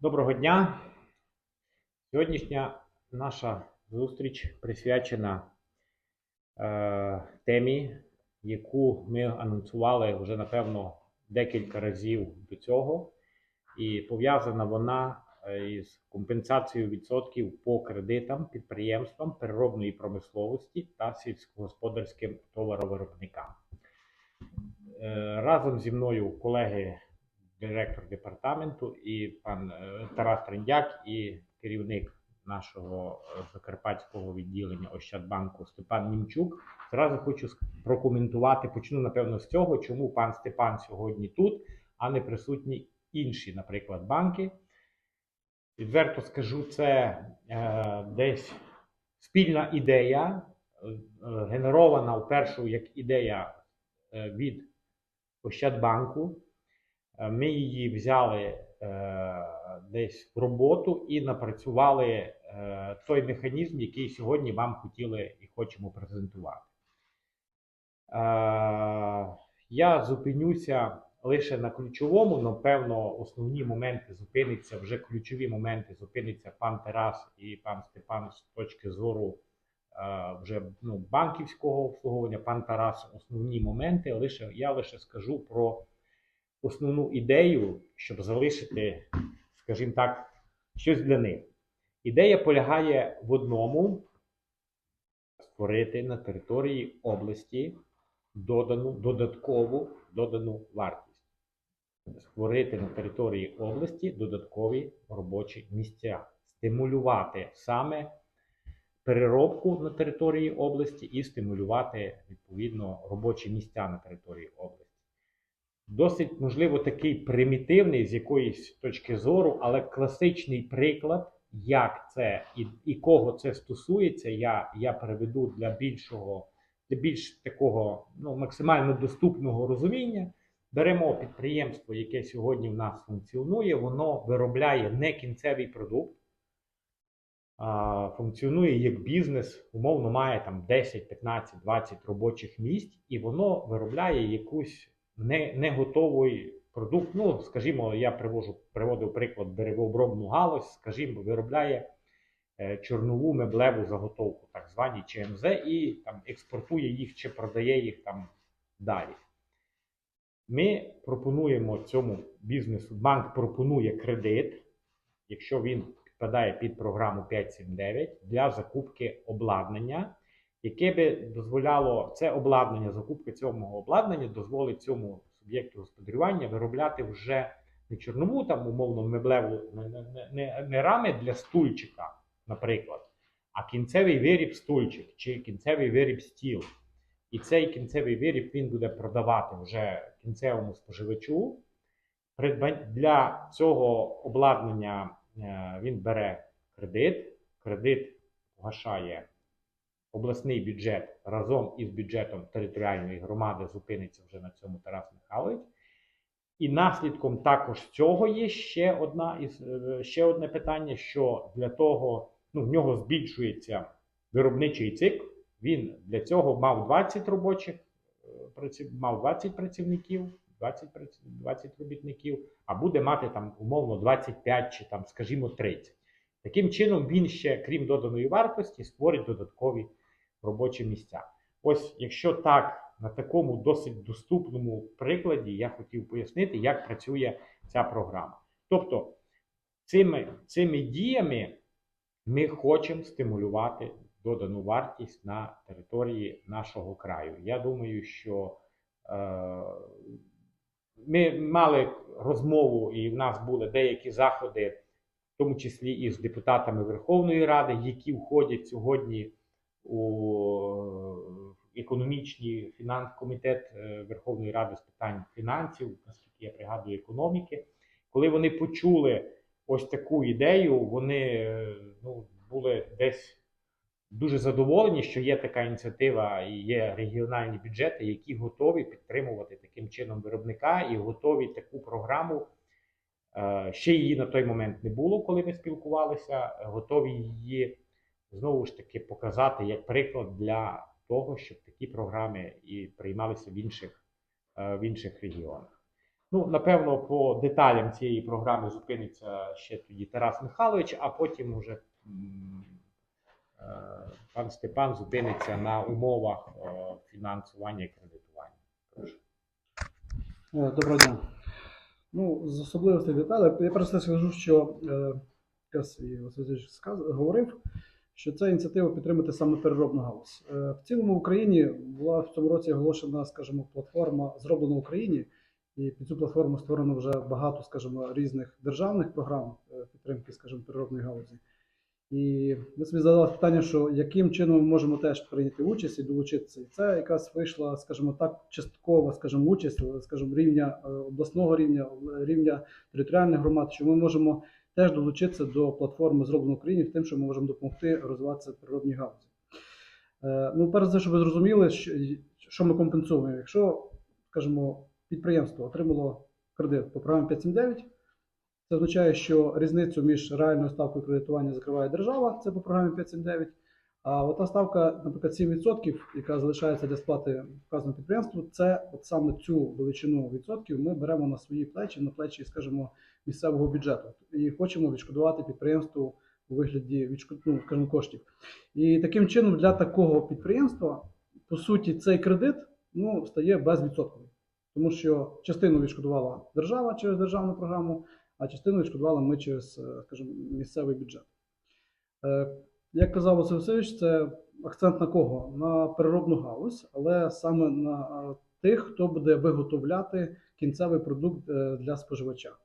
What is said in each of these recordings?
Доброго дня. Сьогоднішня наша зустріч присвячена е, темі, яку ми анонсували вже напевно декілька разів до цього, і пов'язана вона е, із компенсацією відсотків по кредитам підприємствам переробної промисловості та сільськогосподарським товаровиробникам. Е, Разом зі мною колеги директор департаменту і пан е, Тарас Трендяк, і керівник нашого е, закарпатського відділення Ощадбанку Степан Німчук. Зразу хочу прокоментувати. Почну напевно з цього, чому пан Степан сьогодні тут, а не присутні інші, наприклад, банки. Відверто скажу, це е, десь спільна ідея, е, генерована вперше як ідея е, від Ощадбанку. Е, Ми її взяли е, десь в роботу і напрацювали е, той механізм, який сьогодні вам хотіли і хочемо презентувати. Я зупинюся лише на ключовому, напевно, основні моменти зупиниться, вже ключові моменти зупиниться пан Тарас і пан Степан з точки зору вже ну, банківського обслуговування. Пан Тарас основні моменти. Лише я лише скажу про основну ідею, щоб залишити, скажімо так, щось для них. Ідея полягає в одному: створити на території області додану додаткову додану вартість. Створити на території області додаткові робочі місця, стимулювати саме переробку на території області і стимулювати відповідно робочі місця на території області досить, можливо, такий примітивний з якоїсь точки зору, але класичний приклад, як це і, і кого це стосується, я, я переведу для більшого, для більш такого ну, максимально доступного розуміння. Беремо підприємство, яке сьогодні в нас функціонує, воно виробляє не кінцевий продукт, а функціонує як бізнес, умовно має там 10, 15, 20 робочих місць, і воно виробляє якусь не, не готовий продукт. Ну, скажімо, я привожу, приводив приклад деревообробну галузь, скажімо, виробляє е, чорнову меблеву заготовку, так звані ЧМЗ, і там експортує їх чи продає їх там далі. Ми пропонуємо цьому бізнесу, банк пропонує кредит, якщо він підпадає під програму 579 для закупки обладнання, яке би дозволяло це обладнання, закупка цього обладнання дозволить цьому суб'єкту господарювання виробляти вже не чорнову, там умовно меблеву, не, не, не, не рами для стульчика, наприклад, а кінцевий виріб стульчик чи кінцевий виріб стіл. І цей кінцевий виріб він буде продавати вже кінцевому споживачу. Для цього обладнання е, він бере кредит. Кредит погашає обласний бюджет разом із бюджетом територіальної громади зупиниться вже на цьому Тарас Михайлович. І наслідком також цього є ще одна із е, ще одне питання: що для того ну, в нього збільшується виробничий цикл. Він для цього мав 20 робочих е, мав 20 працівників, 20, 20 робітників, а буде мати там умовно 25 чи там, скажімо, 30. Таким чином, він ще, крім доданої вартості, створить додаткові робочі місця. Ось, якщо так, на такому досить доступному прикладі я хотів пояснити, як працює ця програма. Тобто, цими, цими діями ми хочемо стимулювати додану вартість на території нашого краю. Я думаю, що е, ми мали розмову, і в нас були деякі заходи, в тому числі і з депутатами Верховної Ради, які входять сьогодні у економічний фінанс комітет е, Верховної Ради з питань фінансів, наскільки я пригадую, економіки. Коли вони почули ось таку ідею, вони е, ну, були десь дуже задоволені, що є така ініціатива і є регіональні бюджети, які готові підтримувати таким чином виробника і готові таку програму. е, Ще її на той момент не було, коли ми спілкувалися. е, Готові її знову ж таки показати як приклад для того, щоб такі програми і приймалися в інших, е, в інших регіонах. Ну, напевно, по деталям цієї програми зупиниться ще тоді Тарас Михайлович, а потім уже е, пан Степан зупиниться на умовах е, фінансування і кредитування. Прошу. Доброго дня. Ну, з особливостей деталей, я просто скажу, що якраз і Васильович говорив, що це ініціатива підтримати саме переробну галузь. Е, в цілому в Україні була в цьому році оголошена, скажімо, платформа зроблена в Україні, і під цю платформу створено вже багато, скажімо, різних державних програм е, підтримки, скажімо, переробної галузі. І ми собі задали питання, що яким чином ми можемо теж прийняти участь і долучитися. І це якраз вийшла, скажімо так, часткова, скажімо, участь, скажімо, рівня е, обласного рівня, рівня територіальних громад, що ми можемо теж долучитися до платформи зроблено в Україні в тим, що ми можемо допомогти розвиватися природній галузі. Е, Ну, перш за все, щоб ви зрозуміли, що ми компенсуємо. Якщо, скажімо, підприємство отримало кредит по програмі 579, це означає, що різницю між реальною ставкою кредитування закриває держава, це по програмі 579. А ота ставка, наприклад, 7%, яка залишається для сплати вказаному підприємству, це от саме цю величину відсотків ми беремо на свої плечі, на плечі, скажімо, місцевого бюджету і хочемо відшкодувати підприємству у вигляді відшкод... ну, скажімо, коштів. І таким чином для такого підприємства, по суті, цей кредит ну, стає безвідсотковий, тому що частину відшкодувала держава через державну програму, а частину відшкодували ми через, е, скажімо, місцевий бюджет. Як казав Василь Васильович, це акцент на кого? На переробну галузь, але саме на тих, хто буде виготовляти кінцевий продукт е, для споживача.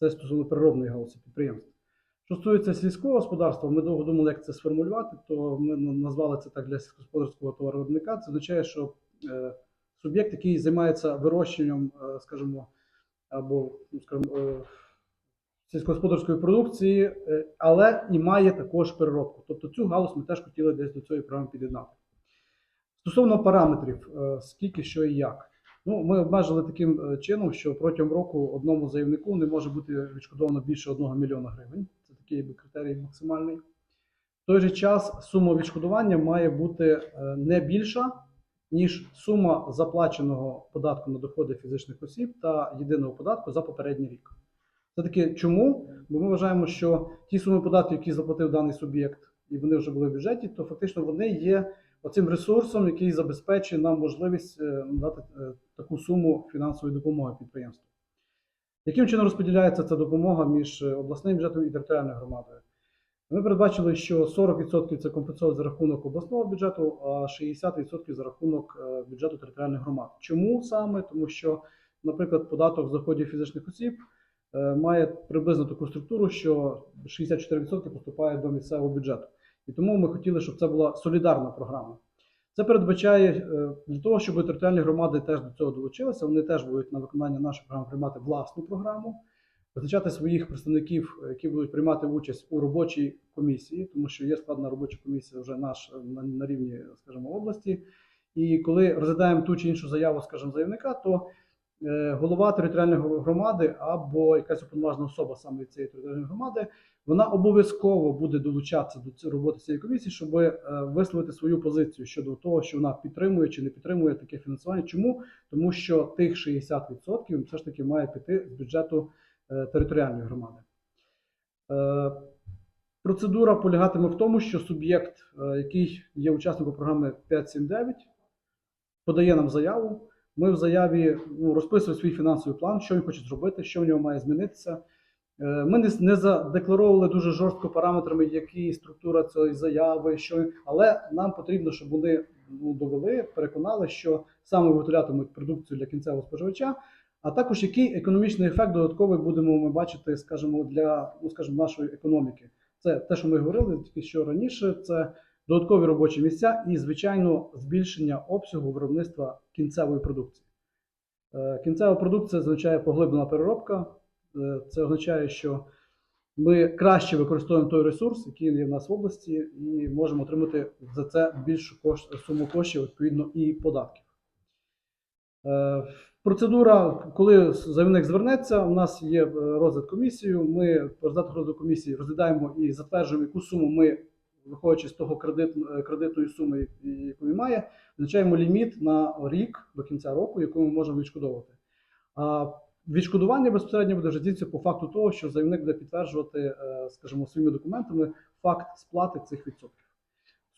Це стосовно переробної галузі підприємств. Що стосується сільського господарства, ми довго думали, як це сформулювати, то ми назвали це так для сільськогосподарського товаровиробника. Це означає, що е, суб'єкт, який займається вирощенням, е, скажімо, або ну, скажімо, сільськогосподарської продукції, е, але і має також переробку. Тобто цю галузь ми теж хотіли десь до цієї програми під'єднати. Стосовно параметрів, е, скільки, що і як. Ну, ми обмежили таким е, чином, що протягом року одному заявнику не може бути відшкодовано більше 1 мільйона гривень. Це такий якби, критерій максимальний. В той же час сума відшкодування має бути не більша, ніж сума заплаченого податку на доходи фізичних осіб та єдиного податку за попередній рік. Це таки чому? Бо ми вважаємо, що ті суми податків, які заплатив даний суб'єкт, і вони вже були в бюджеті, то фактично вони є оцим ресурсом, який забезпечує нам можливість е, надати е, таку суму фінансової допомоги підприємству. Яким чином розподіляється ця допомога між е, обласним бюджетом і територіальною громадою? Ми передбачили, що 40% це компенсують за рахунок обласного бюджету, а 60% за рахунок бюджету територіальних громад. Чому саме? Тому що, наприклад, податок з доходів фізичних осіб має приблизно таку структуру, що 64% поступає до місцевого бюджету. І тому ми хотіли, щоб це була солідарна програма. Це передбачає е, для того, щоб територіальні громади теж до цього долучилися. Вони теж будуть на виконання нашої програми приймати власну програму, визначати своїх представників, е, які будуть приймати участь у робочій комісії, тому що є складна робоча комісія вже наш е, на, рівні, скажімо, області. І коли розглядаємо ту чи іншу заяву, скажімо, заявника, то е, голова територіальної громади або якась уповноважена особа саме цієї територіальної громади, вона обов'язково буде долучатися до роботи цієї комісії, щоб е, висловити свою позицію щодо того, що вона підтримує чи не підтримує таке фінансування. Чому? Тому що тих 60% все ж таки має піти з бюджету е, територіальної громади. Е, Процедура полягатиме в тому, що суб'єкт, е, який є учасником програми 579, подає нам заяву. Ми в заяві ну, розписуємо свій фінансовий план, що він хоче зробити, що в нього має змінитися. Е, Ми не, не задекларовували дуже жорстко параметрами, які структура цієї заяви, що але нам потрібно, щоб вони ну, довели, переконали, що саме виготовлятимуть продукцію для кінцевого споживача, а також який економічний ефект додатковий будемо ми бачити, скажімо, для ну, скажімо, нашої економіки. Це те, що ми говорили тільки що раніше. Це додаткові робочі місця і, звичайно, збільшення обсягу виробництва кінцевої продукції. Е, Кінцева продукція означає поглиблена переробка. Е, Це означає, що ми краще використовуємо той ресурс, який є в нас в області, і можемо отримати за це більшу кош- суму коштів, відповідно, і податків. Е, Процедура, коли заявник звернеться, у нас є розгляд комісію. Ми по результатах розгляду комісії розглядаємо і затверджуємо, яку суму ми, виходячи з того кредит, е, кредитної суми, яку він має, визначаємо ліміт на рік до кінця року, яку ми можемо відшкодовувати. А Відшкодування безпосередньо буде вже по факту того, що заявник буде підтверджувати, е, скажімо, своїми документами факт сплати цих відсотків.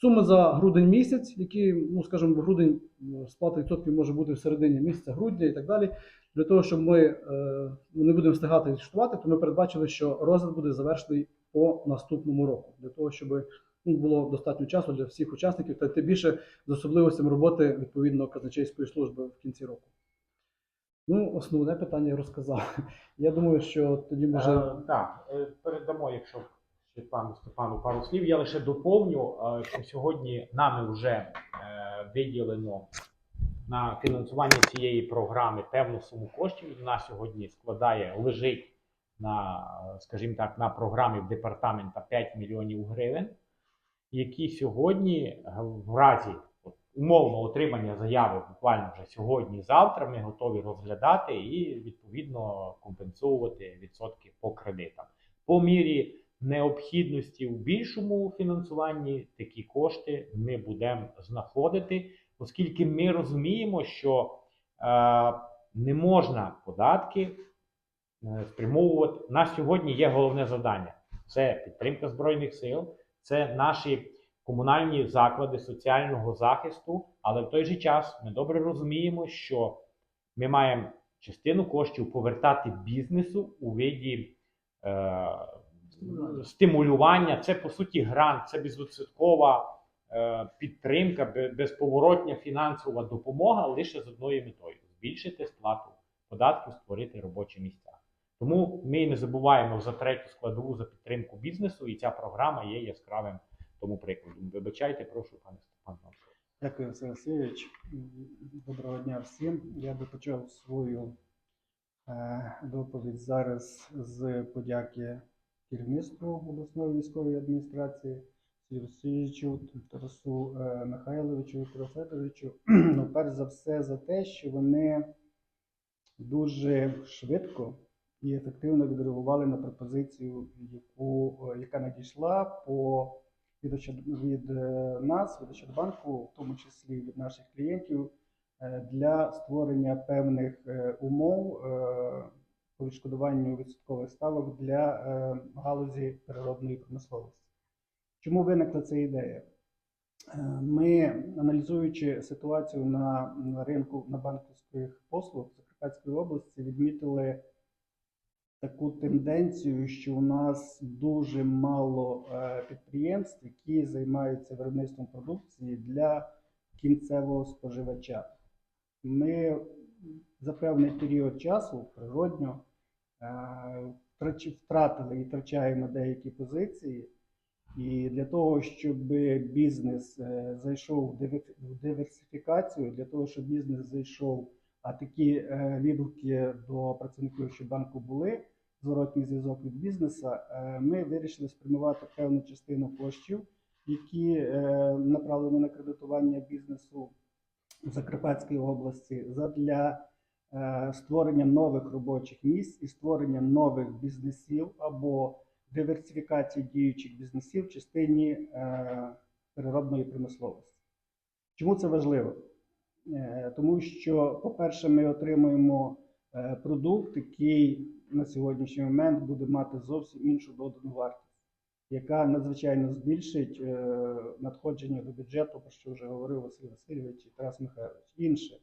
Суми за грудень місяць, які, ну скажімо, в грудень м, сплата відсотків може бути в середині місяця, грудня і так далі. Для того, щоб ми е, ну, не будемо встигати відшкодувати, то ми передбачили, що розгляд буде завершений по наступному року, для того, щоб ну, було достатньо часу для всіх учасників, та тим більше з особливостями роботи відповідно казначейської служби в кінці року. Ну, основне питання я розказав. Я думаю, що тоді може. Е, Так, е, передамо, якщо ще пану Степану пару слів. Я лише доповню, е, що сьогодні нами вже виділено на фінансування цієї програми певну суму коштів. Вона сьогодні складає, лежить на, скажімо так, на програмі департамента 5 мільйонів гривень, які сьогодні е, в разі умовного отримання заяви буквально вже сьогодні-завтра ми готові розглядати і відповідно компенсовувати відсотки по кредитам. По мірі необхідності в більшому фінансуванні такі кошти ми будемо знаходити, оскільки ми розуміємо, що е, не можна податки е, спрямовувати. У нас сьогодні є головне завдання: це підтримка збройних сил, це наші комунальні заклади соціального захисту. Але в той же час ми добре розуміємо, що ми маємо частину коштів повертати бізнесу у виді е, стимулювання. Це по суті грант, це безвідсоткова е, підтримка, безповоротня фінансова допомога лише з одною метою збільшити сплату податків, створити робочі місця. Тому ми не забуваємо за третю складову за підтримку бізнесу, і ця програма є яскравим тому прикладом. Вибачайте, прошу, пане Степан. Дякую, Василь Васильович. Доброго дня всім. Я би почав свою е, доповідь зараз з подяки керівництву обласної військової адміністрації Васильовичу, Тарасу е, Михайловичу, Віктору Федоровичу. Ну, перш за все, за те, що вони дуже швидко і ефективно відреагували на пропозицію, яку, е, яка надійшла по від, від е, нас, від Ощадбанку, в тому числі від наших клієнтів, е, для створення певних умов по відшкодуванню відсоткових ставок для галузі переробної промисловості. Чому виникла ця ідея? Ми, аналізуючи ситуацію на ринку на банківських послуг Закарпатської області, відмітили таку тенденцію, що у нас дуже мало е, підприємств, які займаються виробництвом продукції для кінцевого споживача. Ми за певний період часу природньо е, втратили і втрачаємо деякі позиції. І для того, щоб бізнес е, зайшов в диверсифікацію, для того, щоб бізнес зайшов, а такі відгуки до працівників Щобанку були, зворотній зв'язок від бізнесу, е, ми вирішили спрямувати певну частину коштів, які е, направлені на кредитування бізнесу в Закарпатській області, задля е, створення нових робочих місць і створення нових бізнесів або диверсифікації діючих бізнесів в частині переробної промисловості. Чому це важливо? Тому що, по-перше, ми отримуємо продукт, який на сьогоднішній момент буде мати зовсім іншу додану вартість, яка надзвичайно збільшить е, надходження до бюджету, про що вже говорив Василь Васильович і Тарас Михайлович. Інше.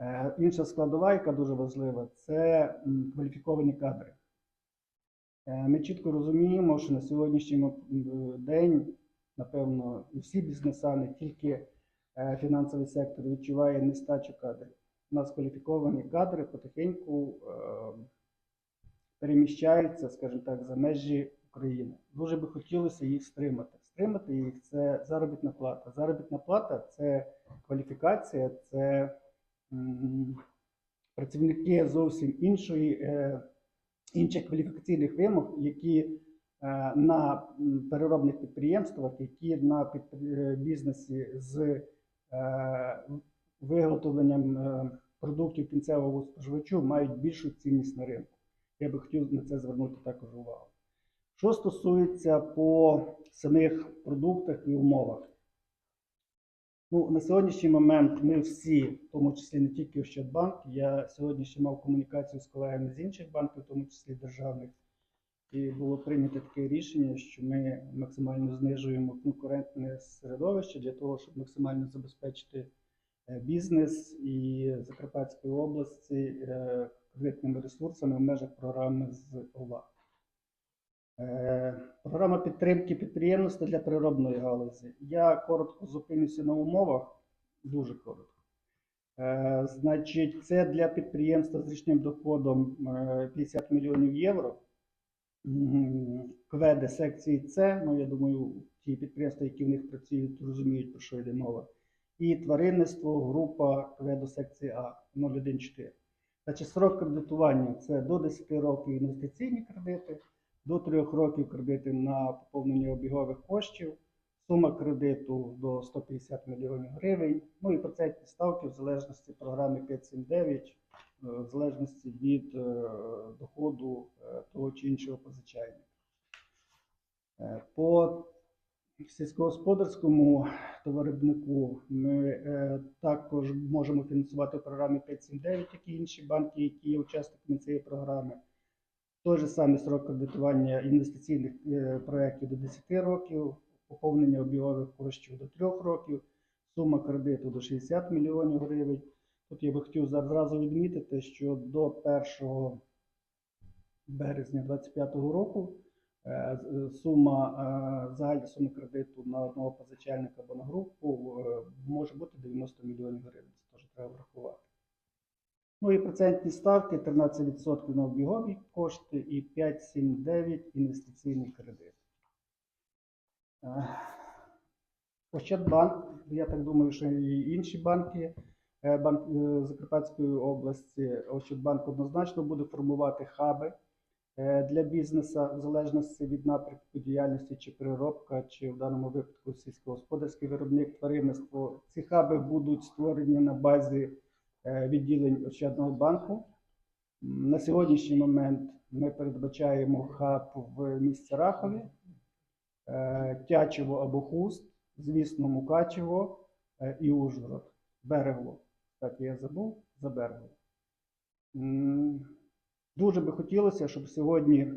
Е, Інша складова, яка дуже важлива, це кваліфіковані кадри. Е, Ми чітко розуміємо, що на сьогоднішній день, напевно, і всі бізнеса, не тільки фінансовий сектор, відчуває нестачу кадрів. У нас кваліфіковані кадри потихеньку переміщаються, скажімо так, за межі України. Дуже би хотілося їх стримати. Стримати їх це заробітна плата. Заробітна плата це кваліфікація, це працівники зовсім іншої, е, інших кваліфікаційних вимог, які е, на переробних підприємствах, які на підпри- е, бізнесі з виготовленням продуктів кінцевого споживачу мають більшу цінність на ринку. Я би хотів на це звернути також увагу. Що стосується по самих продуктах і умовах, Ну, на сьогоднішній момент ми всі, в тому числі не тільки Ощадбанк, я сьогодні ще мав комунікацію з колегами з інших банків, в тому числі державних, і було прийнято таке рішення, що ми максимально знижуємо конкурентне середовище для того, щоб максимально забезпечити е, бізнес і Закарпатської області е, кредитними ресурсами в межах програми з ОВА. Е, Програма підтримки підприємництва для переробної галузі. Я коротко зупинюся на умовах, дуже коротко. Е, Значить, це для підприємства з річним доходом е, 50 мільйонів євро. Кведи секції С, ну я думаю, ті підприємства, які в них працюють, розуміють, про що йде мова. І тваринництво, група кведу секції А 014. Значить, срок кредитування це до 10 років інвестиційні кредити, до 3 років кредити на поповнення обігових коштів, сума кредиту до 150 мільйонів гривень, ну і процентні ставки в залежності програми 579, е, в залежності від е, доходу е, того чи іншого позичальника. По сільськогосподарському товаробнику ми е, також можемо фінансувати в програмі 579, як і інші банки, які є учасниками цієї програми. Той же самий срок кредитування інвестиційних е, проєктів до 10 років, поповнення обігових коштів до 3 років, сума кредиту до 60 мільйонів гривень. Тут я би хотів зразу відмітити, що до 1 березня 2025 року сума, е, загальна сума кредиту на одного позичальника або на групу е, може бути 90 мільйонів гривень. Це теж треба врахувати. Ну і процентні ставки 13% на обігові кошти і 5,79 інвестиційний кредит. Е, Ощадбанк, я так думаю, що і інші банки е, Банк е, Закарпатської області, Ощадбанк однозначно буде формувати хаби е, для бізнесу в залежності від напрямку діяльності, чи переробка, чи в даному випадку сільськогосподарський виробник тваринництво. Ці хаби будуть створені на базі е, відділень Ощадного банку. На сьогоднішній момент ми передбачаємо хаб в місті Рахові, е, Тячево або Хуст, звісно, Мукачево е, і Ужгород, Берегло. Так, я забув за Берегло. Дуже би хотілося, щоб сьогодні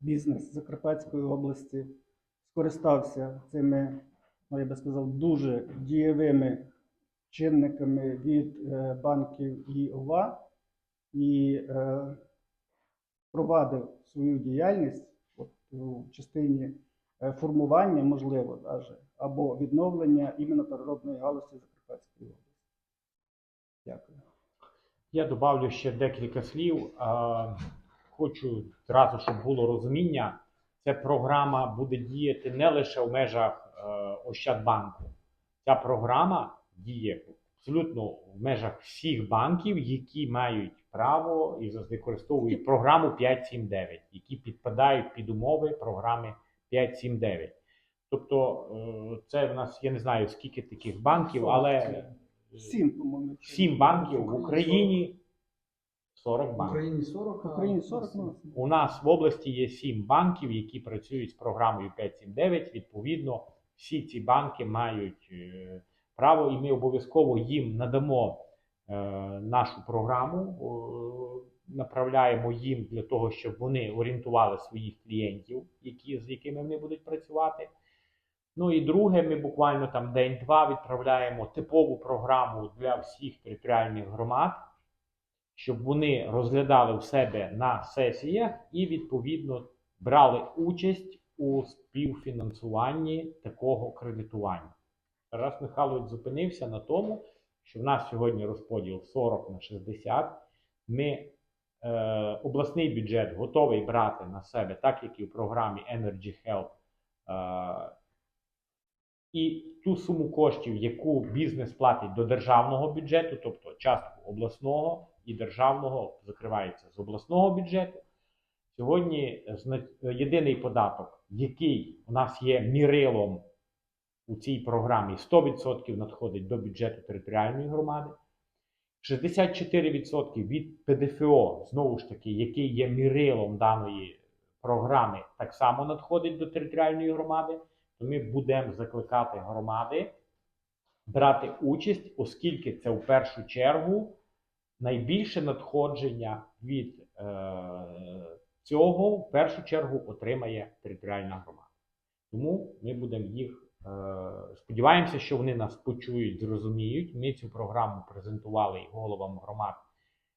бізнес Закарпатської області скористався цими, ну, я би сказав, дуже дієвими чинниками від е, банків і ОВА і е, провадив свою діяльність от, у частині е, формування, можливо, даже, або відновлення іменно переробної галузі Закарпатської області. Дякую. Я добавлю ще декілька слів. Хочу зразу, щоб було розуміння. Ця програма буде діяти не лише в межах е, Ощадбанку. Ця програма діє абсолютно в межах всіх банків, які мають право і використовують програму 579, які підпадають під умови програми 579. Тобто, е, це в нас, я не знаю, скільки таких банків, але Сім, по-моєму. Сім банків в Україні 40 В банків. Україні 40, В Україні у нас 40, ну, У нас в області є 7 банків, які працюють з програмою 579. Відповідно, всі ці банки мають е, право, і ми обов'язково їм надамо е, нашу програму, направляємо їм для того, щоб вони орієнтували своїх клієнтів, які, з якими вони будуть працювати. Ну і друге, ми буквально там день-два відправляємо типову програму для всіх територіальних громад, щоб вони розглядали в себе на сесіях і відповідно брали участь у співфінансуванні такого кредитування. Тарас Михайлович зупинився на тому, що в нас сьогодні розподіл 40 на 60. Ми е, обласний бюджет готовий брати на себе, так як і в програмі Energy Help. Е, і ту суму коштів, яку бізнес платить до державного бюджету, тобто частку обласного і державного закривається з обласного бюджету. Сьогодні єдиний податок, який у нас є мірилом у цій програмі, 100% надходить до бюджету територіальної громади. 64% від ПДФО, знову ж таки, який є мірилом даної програми, так само надходить до територіальної громади. То ми будемо закликати громади брати участь, оскільки це в першу чергу найбільше надходження від е, цього в першу чергу отримає територіальна громада. Тому ми будемо їх е, сподіваємося, що вони нас почують, зрозуміють. Ми цю програму презентували і головам громад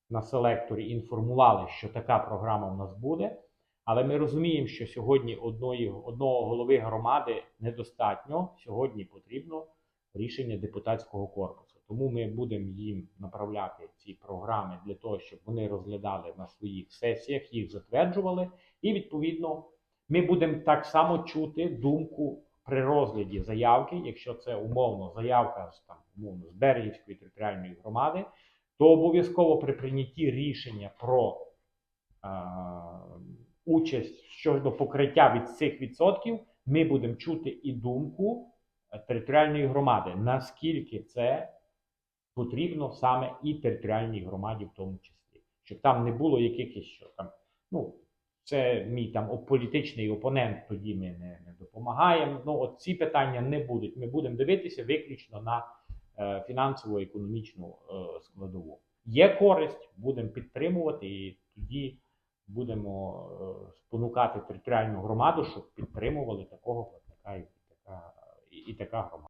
на селекторі, інформували, що така програма в нас буде. Але ми розуміємо, що сьогодні одної, одного голови громади недостатньо. Сьогодні потрібно рішення депутатського корпусу. Тому ми будемо їм направляти ці програми для того, щоб вони розглядали на своїх сесіях, їх затверджували. І відповідно ми будемо так само чути думку при розгляді заявки, якщо це умовно заявка з там умовно з Берегівської територіальної громади, то обов'язково при прийнятті рішення про е, участь щодо покриття від цих відсотків, ми будемо чути і думку е, територіальної громади, наскільки це потрібно саме і територіальній громаді, в тому числі, щоб там не було якихось що там, ну. Це мій там політичний опонент, тоді ми не, не допомагаємо. Ну, от ці питання не будуть. Ми будемо дивитися виключно на е, фінансово-економічну е, складову. Є користь, будемо підтримувати, і тоді будемо е, спонукати територіальну громаду, щоб підтримували такого платника і така, і, і така громада.